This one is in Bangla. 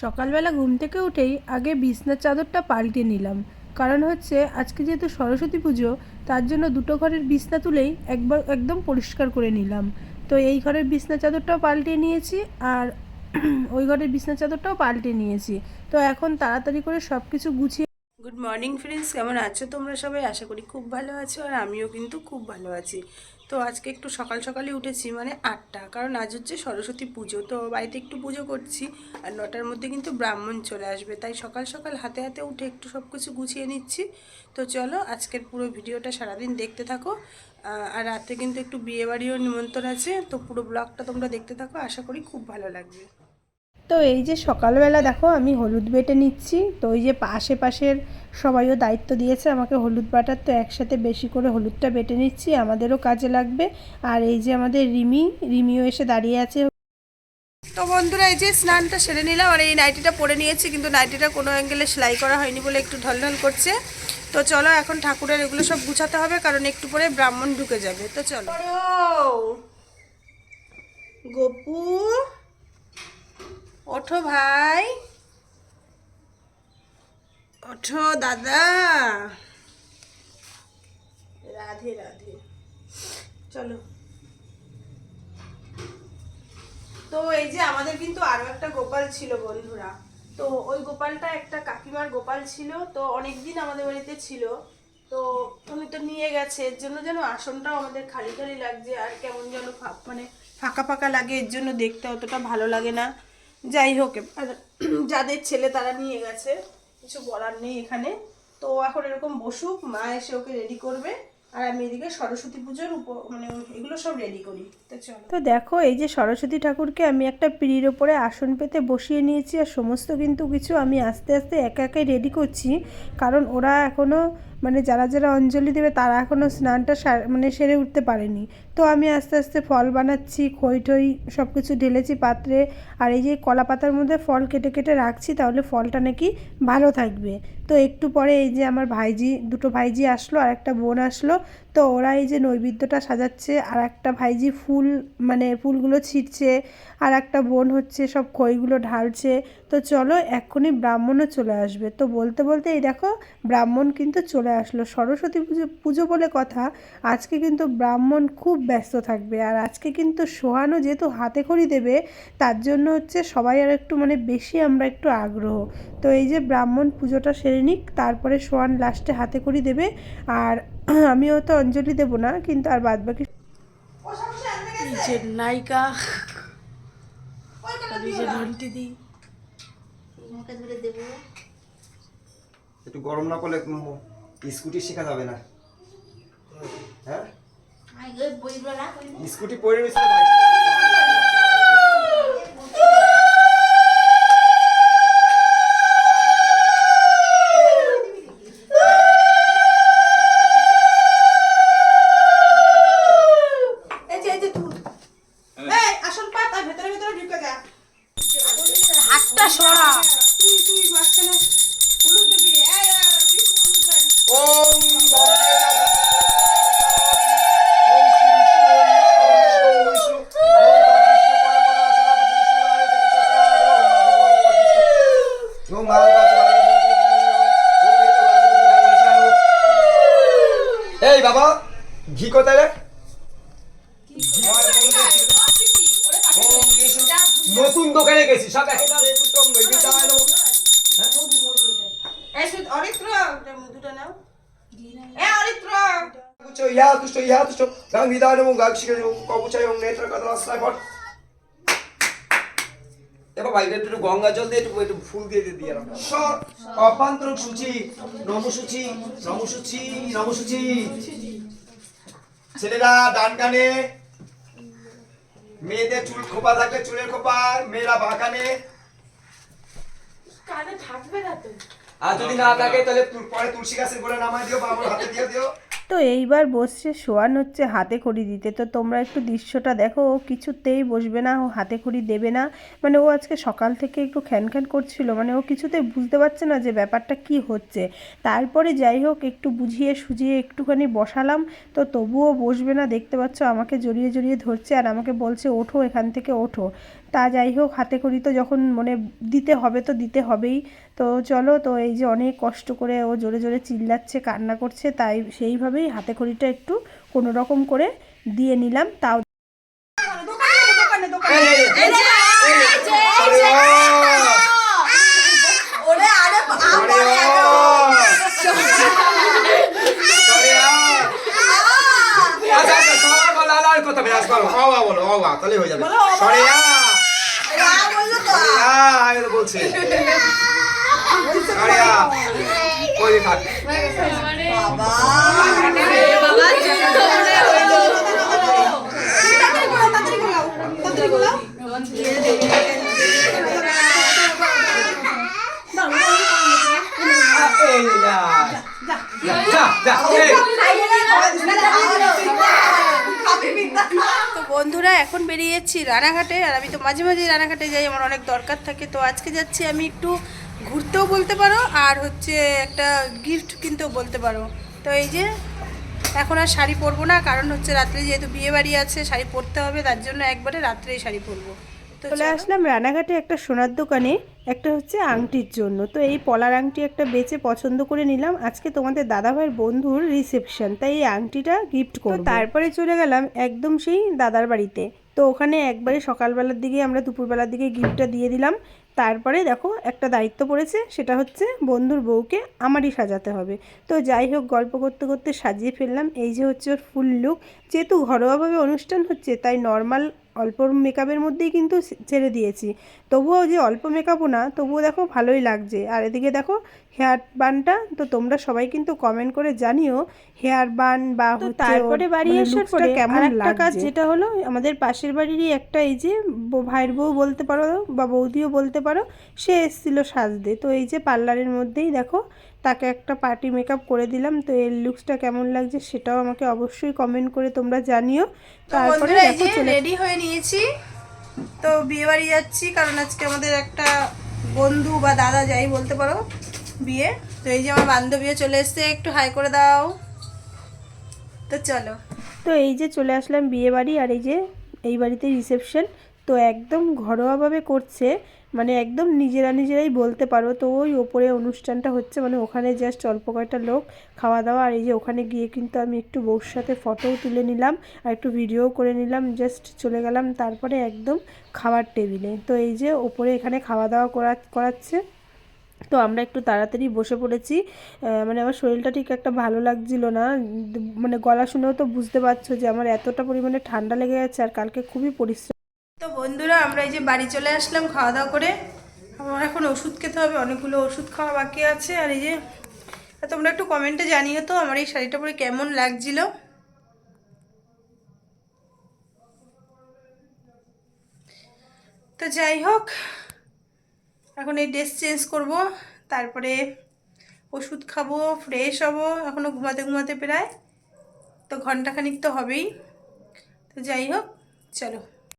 সকালবেলা ঘুম থেকে উঠেই আগে বিছনার চাদরটা পাল্টে নিলাম। কারণ হচ্ছে, আজকে যেহেতু সরস্বতী পুজো, তার জন্য দুটো ঘরের বিছনা তুলেই একবার একদম পরিষ্কার করে নিলাম। তো এই ঘরের বিছনা চাদরটাও পাল্টে নিয়েছি আর ওই ঘরের বিছনা চাদরটাও পাল্টে নিয়েছি। তো এখন তাড়াতাড়ি করে সব কিছু গুছিয়ে গুড মর্নিং ফ্রেন্ডস কেমন আছো তোমরা সবাই? আশা করি খুব ভালো আছো আর আমিও কিন্তু খুব ভালো আছি। তো আজকে একটু সকাল সকালে উঠেছি মানে আটটা। কারণ আজ হচ্ছে সরস্বতী পুজো, তো বাড়িতে একটু পুজো করছি আর নটার মধ্যে কিন্তু ব্রাহ্মণ চলে আসবে। তাই সকাল সকাল হাতে হাতে উঠে একটু সব কিছু গুছিয়ে নিচ্ছি। তো চলো আজকের পুরো ভিডিওটা সারাদিন দেখতে থাকো। আর রাতে কিন্তু একটু বিয়েবাড়িও নিমন্ত্রণ আছে। তো পুরো ব্লগটা তোমরা দেখতে থাকো। আশা করি খুব ভালো লাগবে। তো এই যে সকালবেলা দেখো আমি হলুদ বেটে নিচ্ছি তো ওই যে আশেপাশের সবাইও দায়িত্ব দিয়েছে আমাকে হলুদ বাটার তো একসাথে বেশি করে হলুদটা বেটে নিচ্ছি আমাদেরও কাজে লাগবে। আর এই যে আমাদের রিমি রিমিও এসে দাঁড়িয়ে আছে। তো বন্ধুরা এই যে স্নানটা সেরে নিলাম আর এই নাইটিটা পরে নিয়েছি কিন্তু নাইটিটা কোনো অ্যাঙ্গেলে সেলাই করা হয়নি বলে একটু ঢলঢল করছে। তো চলো এখন ঠাকুরের এগুলো সব গুছাতে হবে কারণ একটু পরে ব্রাহ্মণ ঢুকে যাবে। তো চলো। গোপু! ওঠো ভাই। ওঠো দাদা। রাধে রাধে। চলো। তো এই যে আমাদের কিন্তু আরও একটা গোপাল ছিল বন্ধুরা। তো ওই গোপালটা একটা কাকিমার গোপাল ছিল, তো অনেকদিন আমাদের বাড়িতে ছিল। তো উনি তো নিয়ে গেছে, এর জন্য যেন আসনটাও আমাদের খালি খালি লাগছে, আর কেমন যেন মানে ফাঁকা ফাঁকা লাগে, এর জন্য দেখতে অতটা ভালো লাগে না। যাই হোক আর যাদের ছেলে তারা নিয়ে গেছে, কিছু বলার নেই এখানে। তো এখন এরকম বসুক, মা এসে ওকে রেডি করবে, আর আমি এদিকে সরস্বতী পুজোর উপ মানে এগুলো সব রেডি করি। তো দেখো, এই যে সরস্বতী ঠাকুরকে আমি একটা পিঁড়ির ওপরে আসন পেতে বসিয়ে নিয়েছি, আর সমস্ত কিন্তু কিছু আমি আস্তে আস্তে একা একাই রেডি করছি, কারণ ওরা এখনও মানে যারা যারা অঞ্জলি দেবে তারা এখনও স্নানটা মানে সেরে উঠতে পারেনি। তো আমি আস্তে আস্তে ফল বানাচ্ছি, খই টই সব কিছু ঢেলেছি পাত্রে। আর এই যে কলা পাতার মধ্যে ফল কেটে কেটে রাখছি, তাহলে ফলটা নাকি ভালো থাকবে। তো একটু পরে এই যে আমার ভাইজি, দুটো ভাইজি আসলো আর একটা বোন আসলো। তো ওরা এই যে নৈবেদ্যটা সাজাচ্ছে আর একটা ভাইজি ফুল মানে ফুলগুলো ছিটছে আর একটা বোন হচ্ছে সব খইগুলো ঢালছে। তো চলো এক্ষুনি ব্রাহ্মণও চলে আসবে। তো বলতে বলতে এই দেখো, ব্রাহ্মণ কিন্তু চলে আসলো। সরস্বতী পুজো পুজো বলে কথা আজকে কিন্তু ব্রাহ্মণ খুব ব্যস্ত থাকবে। আর আজকে কিন্তু সোহানো যেহেতু হাতে খড়ি দেবে তার জন্য হচ্ছে সবাই আর একটু মানে বেশি আমরা একটু আগ্রহ। তো এই যে ব্রাহ্মণ পুজোটা সেরে নিক তারপরে সোহান লাস্টে হাতে খড়ি দেবে। আর আমি তো অঞ্জলি দেবো না কিন্তু আর বাদ বাকি নায়িকা ঘন্টি দিই। একটু গরম না করলে স্কুটি শেখা যাবে না। হ্যাঁ? স্কুটি পড়ে রয়েছে ঘি কোথায় রে নতুন দোকানে গেছি সব দাম হয়? অরিত্র দুটো নাও। এ অরিত্র। এবার বাইরে একটু গঙ্গা জল দিয়ে একটু একটু ফুল দিয়ে দিয়ে দিয়ে রাখো স অপান্তরক সূচি নমসূচি নমসূচি নমসূচি। ছেলেরা ডান কানে মেয়েদের চুল খোপা থাকলে চুলের খোপা মেয়েরা বাঁকানে কানে। থাকবে না তো। আর যদি না থাকে তাহলে পরে তুলসী গাছের গোড়া নামায় দিও বাবুর হাতে দিয়ে দিও। তো এইবার বসছে, শোয়ান হচ্ছে, হাতে খড়ি দিতে। তো তোমরা একটু দৃশ্যটা দেখো, ও কিছুতেই বসবে না, ও হাতে খড়ি দেবে না। মানে ও আজকে সকাল থেকে একটু খ্যান খ্যান করছিল মানে ও কিছুতে বুঝতে পারছে না যে ব্যাপারটা কি হচ্ছে। তারপরে যাই হোক, একটু বুঝিয়ে সুঝিয়ে একটুখানি বসালাম। তো তবুও বসবে না, দেখতে পাচ্ছ আমাকে জড়িয়ে জড়িয়ে ধরছে আর আমাকে বলছে, ওঠো এখান থেকে, ওঠো। তা যাই হোক হাতে খড়ি তো যখন মানে দিতে হবে তো দিতে হবেই তো চলো তো এই যে অনেক কষ্ট করে ও জোরে জোরে চিল্লাচ্ছে কান্না করছে তাই সেইভাবেই হাতে খড়িটা একটু কোনো রকম করে দিয়ে নিলাম তাও। আচ্ছা, আচ্ছা, সবাই বলো, আর আর কথা করো। অ বলো, আ, তাহলেই হয়ে যাবে। সরে বলছি। ওই থাক। এই। তো বন্ধুরা এখন বেরিয়ে যাচ্ছি রানাঘাটে আর আমি তো মাঝে মাঝে রানাঘাটে যাই আমার অনেক দরকার থাকে। তো আজকে যাচ্ছি আমি একটু ঘুরতেও বলতে পারো আর হচ্ছে একটা গিফট কিনতেও বলতে পারো। তো এই যে এখন আর শাড়ি পরবো না কারণ হচ্ছে রাত্রে যেহেতু বিয়ে বাড়ি আছে শাড়ি পরতে হবে তার জন্য একবারে রাত্রেই শাড়ি পরবো। তো চলে চলো। আসলাম রানাঘাটে একটা সোনার দোকানে। একটা হচ্ছে আংটির জন্য। তো এই পলার আংটি একটা বেচে পছন্দ করে নিলাম। আজকে তোমাদের দাদাভাইয়ের বন্ধুর রিসেপশন তাই এই আংটিটা গিফট করব। তারপরে চলে গেলাম একদম সেই দাদার বাড়িতে। তো ওখানে একবারে সকালবেলার দিকে আমরা দুপুরবেলার দিকে গিফটটা দিয়ে দিলাম। তারপরে দেখো একটা দায়িত্ব পড়েছে সেটা হচ্ছে বন্ধুর বউকে আমারই সাজাতে হবে। তো যাই হোক গল্প করতে করতে সাজিয়ে ফেললাম। এই যে হচ্ছে ওর ফুল লুক যেহেতু ঘরোয়াভাবে অনুষ্ঠান হচ্ছে তাই নর্মাল অল্প মেকআপের মধ্যেই কিন্তু ছেড়ে দিয়েছি। তবুও যে অল্প মেকআপও না তবুও দেখো ভালোই লাগছে। আর এদিকে দেখো হেয়ার বানটা তো তোমরা সবাই কিন্তু কমেন্ট করে জানিও হেয়ার বান বা তারপরে বাড়ি আসার পরে কেমন একটা কাজ যেটা হলো আমাদের পাশের বাড়িরই একটা এই যে ভাইয়ের বউ বলতে পারো বা বৌদিও বলতে পারো সে এসেছিল সাজতে। তো এই যে পার্লারের মধ্যেই দেখো তাকে একটা পার্টি মেকআপ করে দিলাম। তো এর লুকসটা কেমন লাগছে সেটাও আমাকে অবশ্যই কমেন্ট করে তোমরা জানিও। তারপরে রেডি হয়ে নিয়েছি। তো বিয়ে বাড়ি যাচ্ছি কারণ আজকে আমাদের একটা বন্ধু বা দাদা যাই বলতে পারো বিয়ে। তো এই যে আমার বান্ধবীও চলে এসছে একটু হাই করে দাও। তো চলো। তো এই যে চলে আসলাম বিয়ে বাড়ি আর এই যে এই বাড়িতে রিসেপশন তো একদম ঘরোয়াভাবে করছে মানে একদম নিজেরা নিজেরাই বলতে পারো। তো ওই ওপরে অনুষ্ঠানটা হচ্ছে মানে ওখানে জাস্ট অল্প কয়টা লোক খাওয়া দাওয়া আর এই যে ওখানে গিয়ে কিন্তু আমি একটু বউর সাথে ফটোও তুলে নিলাম, আর একটু ভিডিও করে নিলাম জাস্ট চলে গেলাম তারপরে একদম খাওয়ার টেবিলে তো এই যে ওপরে এখানে খাওয়া দাওয়া করা, করাচ্ছে। তো আমরা একটু তাড়াতাড়ি বসে পড়েছি। মানে আমার শরীরটা ঠিক একটা ভালো লাগছিল না। মানে গলা শুনেও তো বুঝতে পারছ যে আমার এতটা পরিমাণে ঠান্ডা লেগে গেছে, আর কালকে খুবই পরিশ্রম তো বন্ধুরা, আমরা এই যে বাড়ি চলে আসলাম খাওয়া দাওয়া করে। আমার এখন ওষুধ খেতে হবে, অনেকগুলো ওষুধ খাওয়া বাকি আছে। আর এই যে তোমরা একটু কমেন্টে জানিও তো আমার এই শাড়িটা পরে কেমন লাগছিল। তো যাই হোক, এখন এই ড্রেস চেঞ্জ করব, তারপরে ওষুধ খাব, ফ্রেশ হব এখনও ঘুমাতে ঘুমাতে প্রায়। তো ঘন্টাখানিক তো হবেই। তো যাই হোক, চলো।